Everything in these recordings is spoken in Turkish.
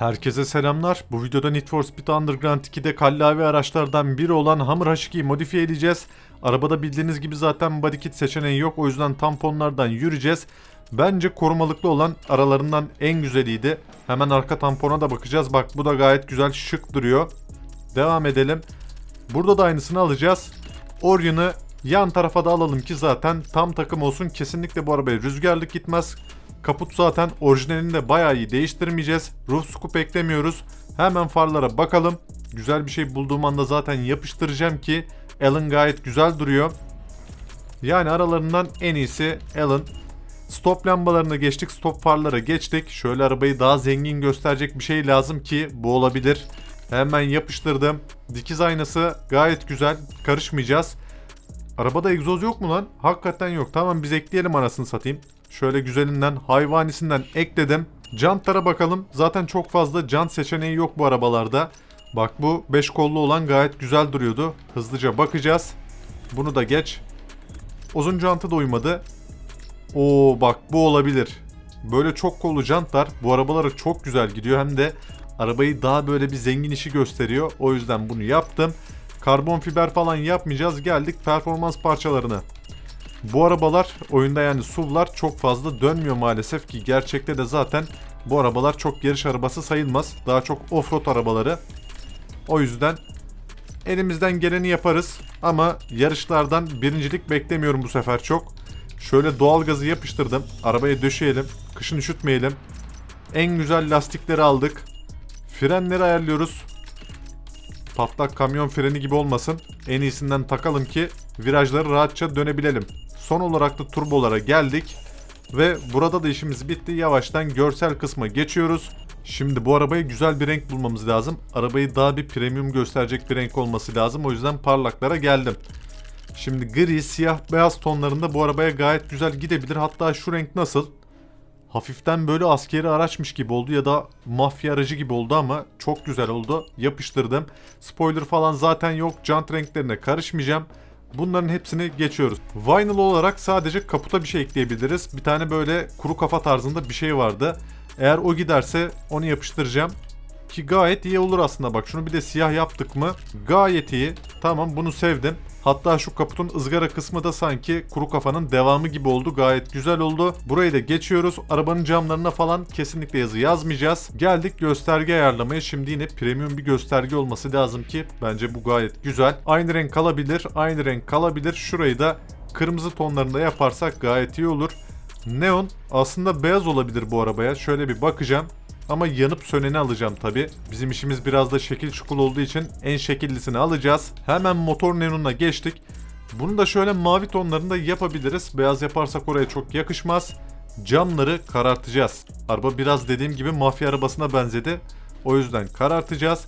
Herkese selamlar. Bu videoda Need for Speed Underground 2'de kallavi araçlardan biri olan Hummer H2'yi modifiye edeceğiz. Arabada bildiğiniz gibi zaten body kit seçeneği yok. O yüzden tamponlardan yürüyeceğiz. Bence korumalıklı olan aralarından en güzeliydi. Hemen arka tampona da bakacağız. Bak bu da gayet güzel şık duruyor. Devam edelim. Burada da aynısını alacağız. Orion'ı yan tarafa da alalım ki zaten tam takım olsun. Kesinlikle bu arabaya rüzgarlık gitmez. Kaput zaten orijinalini de bayağı iyi değiştirmeyeceğiz. Roof scoop eklemiyoruz. Hemen farlara bakalım. Güzel bir şey bulduğum anda zaten yapıştıracağım ki Alan gayet güzel duruyor. Yani aralarından en iyisi Alan. Stop lambalarına geçtik, stop farlara geçtik. Şöyle arabayı daha zengin gösterecek bir şey lazım ki bu olabilir. Hemen yapıştırdım. Dikiz aynası gayet güzel. Karışmayacağız. Arabada egzoz yok mu lan? Hakikaten yok. Tamam biz ekleyelim anasını satayım. Şöyle güzelinden, hayvanisinden ekledim. Jantlara bakalım. Zaten çok fazla jant seçeneği yok bu arabalarda. Bak bu 5 kollu olan gayet güzel duruyordu. Hızlıca bakacağız. Bunu da geç. Uzun jantı da uymadı. Oo bak bu olabilir. Böyle çok kollu jantlar bu arabalara çok güzel gidiyor. Hem de arabayı daha böyle bir zengin işi gösteriyor. O yüzden bunu yaptım. Karbon fiber falan yapmayacağız. Geldik performans parçalarına. Bu arabalar oyunda yani SUV'lar çok fazla dönmüyor maalesef ki gerçekte de zaten bu arabalar çok yarış arabası sayılmaz. Daha çok offroad arabaları. O yüzden elimizden geleni yaparız ama yarışlardan birincilik beklemiyorum bu sefer çok. Şöyle doğal gazı yapıştırdım. Arabaya döşeyelim. Kışın üşütmeyelim. En güzel lastikleri aldık. Frenleri ayarlıyoruz. Patlak kamyon freni gibi olmasın. En iyisinden takalım ki virajları rahatça dönebilelim. Son olarak da turbolara geldik. Ve burada da işimiz bitti. Yavaştan görsel kısma geçiyoruz. Şimdi bu arabaya güzel bir renk bulmamız lazım. Arabayı daha bir premium gösterecek bir renk olması lazım. O yüzden parlaklara geldim. Şimdi gri, siyah, beyaz tonlarında bu arabaya gayet güzel gidebilir. Hatta şu renk nasıl? Hafiften böyle askeri araçmış gibi oldu ya da mafya aracı gibi oldu ama çok güzel oldu. Yapıştırdım. Spoiler falan zaten yok. Jant renklerine karışmayacağım. Bunların hepsini geçiyoruz. Vinyl olarak sadece kaputa bir şey ekleyebiliriz. Bir tane böyle kuru kafa tarzında bir şey vardı. Eğer o giderse onu yapıştıracağım. Ki gayet iyi olur aslında bak şunu bir de siyah yaptık mı gayet iyi. Tamam bunu sevdim. Hatta şu kaputun ızgara kısmı da sanki kuru kafanın devamı gibi oldu. Gayet güzel oldu. Burayı da geçiyoruz. Arabanın camlarına falan kesinlikle yazı yazmayacağız. Geldik gösterge ayarlamaya. Şimdi yine premium bir gösterge olması lazım ki bence bu gayet güzel. Aynı renk kalabilir. Aynı renk kalabilir. Şurayı da kırmızı tonlarında yaparsak gayet iyi olur. Neon aslında beyaz olabilir bu arabaya. Şöyle bir bakacağım. Ama yanıp söneni alacağım tabi. Bizim işimiz biraz da şekil çukul olduğu için en şekillisini alacağız. Hemen motor neonuna geçtik. Bunu da şöyle mavi tonlarında yapabiliriz. Beyaz yaparsak oraya çok yakışmaz. Camları karartacağız. Araba biraz dediğim gibi mafya arabasına benzedi. O yüzden karartacağız.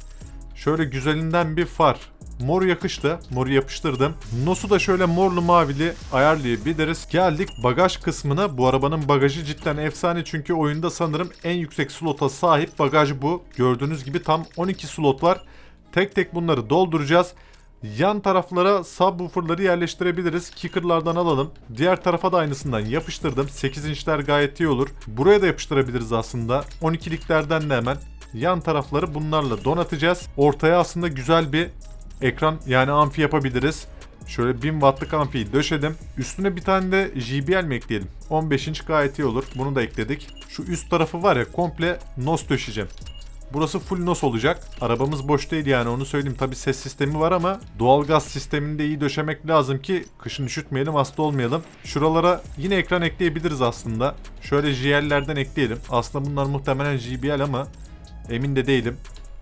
Şöyle güzelinden bir far. Mor yakıştı. Moru yapıştırdım. Nos'u da şöyle morlu mavili ayarlayabiliriz. Geldik bagaj kısmına. Bu arabanın bagajı cidden efsane çünkü oyunda sanırım en yüksek slota sahip bagaj bu. Gördüğünüz gibi tam 12 slot var. Tek tek bunları dolduracağız. Yan taraflara subwooferları yerleştirebiliriz. Kicker'lardan alalım. Diğer tarafa da aynısından yapıştırdım. 8 inçler gayet iyi olur. Buraya da yapıştırabiliriz aslında. 12'liklerden de hemen yan tarafları bunlarla donatacağız. Ortaya aslında güzel bir ekran yani amfi yapabiliriz. Şöyle 1000 wattlık amfiyi döşedim. Üstüne bir tane de JBL mi ekleyelim? 15 inç gayet iyi olur. Bunu da ekledik. Şu üst tarafı var ya komple NOS döşeyeceğim. Burası full NOS olacak. Arabamız boş değil yani onu söyleyeyim. Tabi ses sistemi var ama doğalgaz sistemini de iyi döşemek lazım ki kışın üşütmeyelim hasta olmayalım. Şuralara yine ekran ekleyebiliriz aslında. Şöyle JL'lerden ekleyelim. Aslında bunlar muhtemelen JBL ama emin de değilim.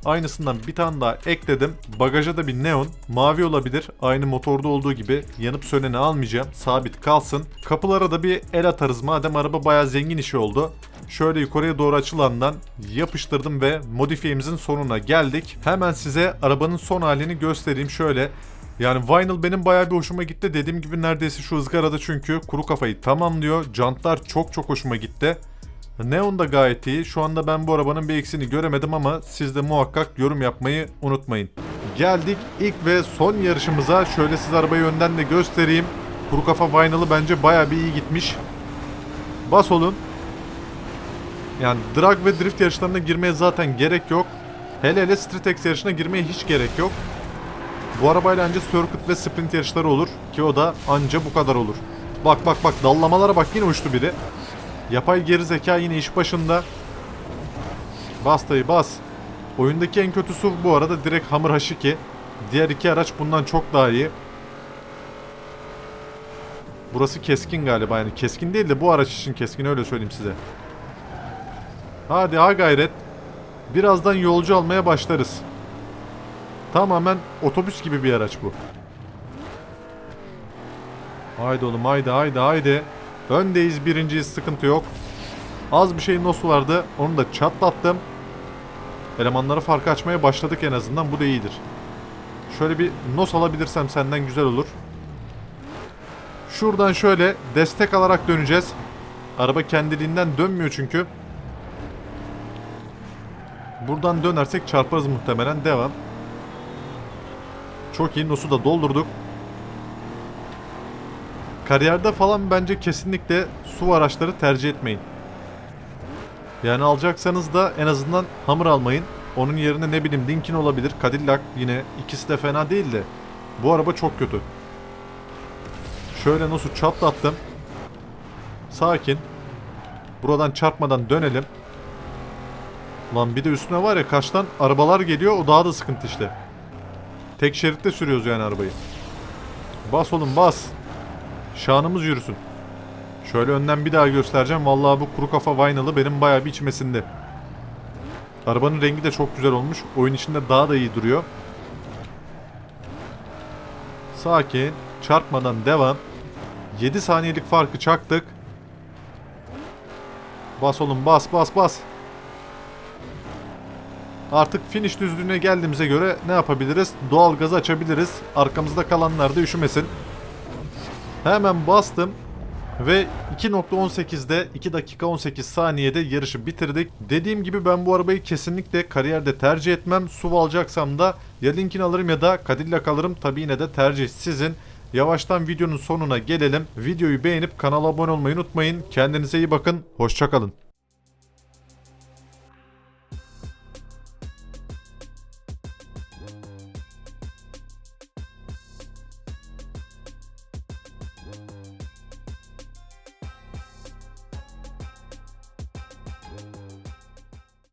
Aynısından bir tane daha ekledim. Bagaja da bir neon. Mavi olabilir. Aynı motorda olduğu gibi. Yanıp söneni almayacağım. Sabit kalsın. Kapılara da bir el atarız. Madem araba bayağı zengin işi oldu. Şöyle yukarıya doğru açılandan yapıştırdım ve modifiyemizin sonuna geldik. Hemen size arabanın son halini göstereyim. Şöyle yani vinyl benim bayağı bir hoşuma gitti. Dediğim gibi neredeyse şu ızgarada çünkü kuru kafayı tamamlıyor. Jantlar çok çok hoşuma gitti. Neon da gayet iyi. Şu anda ben bu arabanın bir eksiğini göremedim ama siz de muhakkak yorum yapmayı unutmayın. Geldik ilk ve son yarışımıza. Şöyle size arabayı önden de göstereyim. Kuru kafa vinyl'ı bence baya bir iyi gitmiş. Bas olun. Yani drag ve drift yarışlarına girmeye zaten gerek yok. Hele hele Street yarışına girmeye hiç gerek yok. Bu arabayla anca circuit ve sprint yarışları olur ki o da anca bu kadar olur. Bak bak bak dallamalara bak yine uçtu biri. Yapay geri zeka yine iş başında. Bas dayı bas. Oyundaki en kötü SUV bu arada direkt Hammer H2. Diğer iki araç bundan çok daha iyi. Burası keskin galiba yani keskin değil de bu araç için keskin öyle söyleyeyim size. Hadi ha gayret. Birazdan yolcu almaya başlarız. Tamamen otobüs gibi bir araç bu. Haydi oğlum haydi haydi haydi. Öndeyiz birinciyiz sıkıntı yok. Az bir şey nos vardı onu da çatlattım. Elemanlara farkı açmaya başladık en azından bu da iyidir. Şöyle bir nos alabilirsem senden güzel olur. Şuradan şöyle destek alarak döneceğiz. Araba kendiliğinden dönmüyor çünkü. Buradan dönersek çarparız muhtemelen. Devam. Çok iyi. Nos'u da doldurduk. Kariyerde falan bence kesinlikle su araçları tercih etmeyin. Yani alacaksanız da en azından Hummer almayın. Onun yerine ne bileyim Lincoln olabilir, Cadillac yine ikisi de fena değil de. Bu araba çok kötü. Şöyle Nos'u çatlattım. Sakin. Buradan çarpmadan dönelim. Lan bir de üstüne var ya kaçtan arabalar geliyor o daha da sıkıntı işte. Tek şeritte sürüyoruz yani arabayı. Bas oğlum bas. Şanımız yürüsün. Şöyle önden bir daha göstereceğim. Vallahi bu kuru kafa Vinyl'ı benim bayağı bir içmesinde. Arabanın rengi de çok güzel olmuş. Oyun içinde daha da iyi duruyor. Sakin. Çarpmadan devam. 7 saniyelik farkı çaktık. Bas oğlum bas bas bas. Artık finish düzlüğüne geldiğimize göre ne yapabiliriz? Doğal gazı açabiliriz. Arkamızda kalanlar da üşümesin. Hemen bastım. Ve 2.18'de 2 dakika 18 saniyede yarışı bitirdik. Dediğim gibi ben bu arabayı kesinlikle kariyerde tercih etmem. SUV alacaksam da ya Lincoln alırım ya da Cadillac alırım. Tabi yine de tercih sizin. Yavaştan videonun sonuna gelelim. Videoyu beğenip kanala abone olmayı unutmayın. Kendinize iyi bakın. Hoşçakalın.